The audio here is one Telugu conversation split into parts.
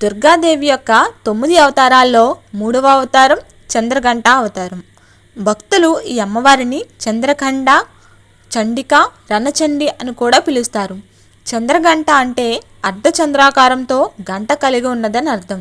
దుర్గాదేవి యొక్క తొమ్మిది అవతారాల్లో మూడవ అవతారం చంద్రగంట అవతారం. భక్తులు ఈ అమ్మవారిని చంద్రఖండ చండిక రణచండి అని కూడా పిలుస్తారు. చంద్రగంట అంటే అర్ధచంద్రాకారంతో గంట కలిగి ఉన్నదని అర్థం.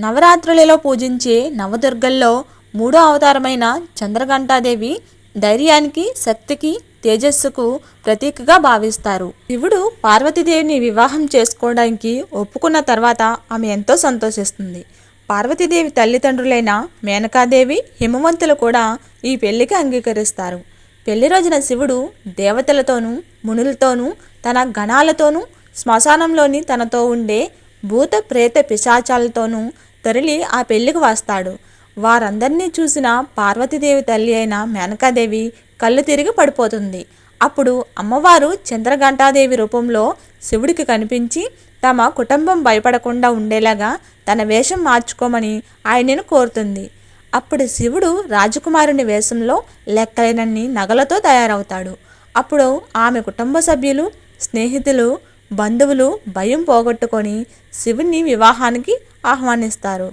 నవరాత్రులలో పూజించే నవదుర్గల్లో మూడో అవతారమైన చంద్రగంటాదేవి ధైర్యానికి శక్తికి తేజస్సుకు ప్రతీకగా భావిస్తారు. శివుడు పార్వతీదేవిని వివాహం చేసుకోవడానికి ఒప్పుకున్న తర్వాత ఆమె ఎంతో సంతోషిస్తుంది. పార్వతీదేవి తల్లిదండ్రులైన మేనకాదేవి హిమవంతులు కూడా ఈ పెళ్ళికి అంగీకరిస్తారు. పెళ్ళి రోజున శివుడు దేవతలతోనూ మునులతోనూ తన గణాలతోనూ శ్మశానంలోని తనతో ఉండే భూత ప్రేత పిశాచాలతోనూ తరలి ఆ పెళ్ళికి వస్తాడు. వారందరినీ చూసిన పార్వతీదేవి తల్లి అయిన మేనకాదేవి కళ్ళు తిరిగి పడిపోతుంది. అప్పుడు అమ్మవారు చంద్రఘంటాదేవి రూపంలో శివుడికి కనిపించి తమ కుటుంబం భయపడకుండా ఉండేలాగా తన వేషం మార్చుకోమని ఆయనను కోరుతుంది. అప్పుడు శివుడు రాజకుమారుని వేషంలో లెక్కలేనన్ని నగలతో తయారవుతాడు. అప్పుడు ఆమె కుటుంబ సభ్యులు స్నేహితులు బంధువులు భయం పోగొట్టుకొని శివుని వివాహానికి ఆహ్వానిస్తారు.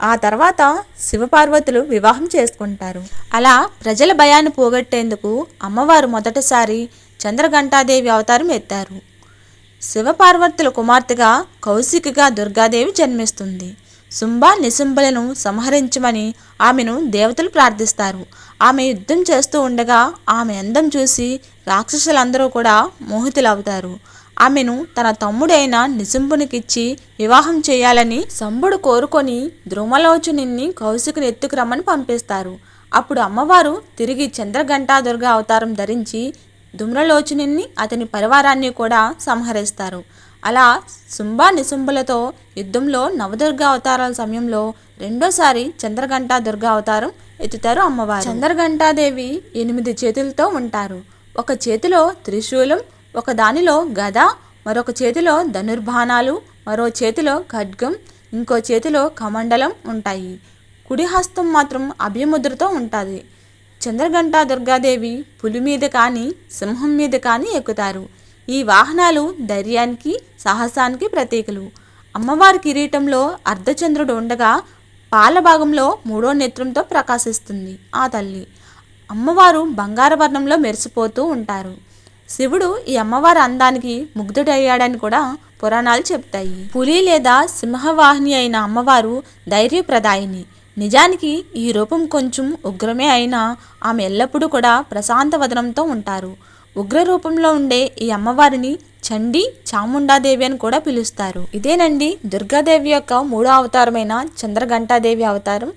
ఆ తర్వాత శివపార్వతులు వివాహం చేసుకుంటారు. అలా ప్రజల భయాన్ని పోగొట్టేందుకు అమ్మవారు మొదటిసారి చంద్రఘంటాదేవి అవతారం ఎత్తారు. శివపార్వతుల కుమార్తెగా కౌశికగా దుర్గాదేవి జన్మిస్తుంది. శుంభ నిశుంభలను సంహరించమని ఆమెను దేవతలు ప్రార్థిస్తారు. ఆమె యుద్ధం చేస్తూ ఉండగా ఆమె అందం చూసి రాక్షసులందరూ కూడా మోహితులవుతారు. ఆమెను తన తమ్ముడైన నిశుంభునికిచ్చి వివాహం చేయాలని శంభుడు కోరుకొని ద్రుమలోచనిని కౌశికుని ఎత్తుకురమ్మని పంపిస్తారు. అప్పుడు అమ్మవారు తిరిగి చంద్రఘంటాదుర్గ అవతారం ధరించి దుమ్రలోచనిని అతని పరివారాన్ని కూడా సంహరిస్తారు. అలా శుంభ నిశుంభులతో యుద్ధంలో నవదుర్గ అవతారాల సమయంలో రెండోసారి చంద్రఘంటా దుర్గ అవతారం ఎత్తుతారు అమ్మవారు. చంద్రఘంటాదేవి ఎనిమిది చేతులతో ఉంటారు. ఒక చేతిలో త్రిశూలం ఒక దానిలో గద మరొక చేతిలో ధనుర్బాణాలు మరో చేతిలో ఖడ్గం ఇంకో చేతిలో కమండలం ఉంటాయి. కుడి హస్తం మాత్రం అభయముద్రతో ఉంటుంది. చంద్రఘంటా దుర్గాదేవి పులి మీద కానీ సింహం మీద కానీ ఎక్కుతారు. ఈ వాహనాలు ధైర్యానికి సాహసానికి ప్రతీకలు. అమ్మవారి కిరీటంలో అర్ధచంద్రుడు ఉండగా పాల భాగంలో మూడో నేత్రంతో ప్రకాశిస్తుంది ఆ తల్లి. అమ్మవారు బంగారవర్ణంలో మెరిసిపోతూ ఉంటారు. శివుడు ఈ అమ్మవారి అందానికి ముగ్ధుడయ్యాడని కూడా పురాణాలు చెప్తాయి. పులి లేదా సింహవాహిని అయిన అమ్మవారు ధైర్యప్రదాయిని. నిజానికి ఈ రూపం కొంచెం ఉగ్రమే అయినా ఆమె ఎల్లప్పుడూ కూడా ప్రశాంత వదనంతో ఉంటారు. ఉగ్ర రూపంలో ఉండే ఈ అమ్మవారిని చండి చాముండాదేవి అని కూడా పిలుస్తారు. ఇదేనండి దుర్గాదేవి యొక్క మూడో అవతారమైన చంద్రఘంటాదేవి అవతారం.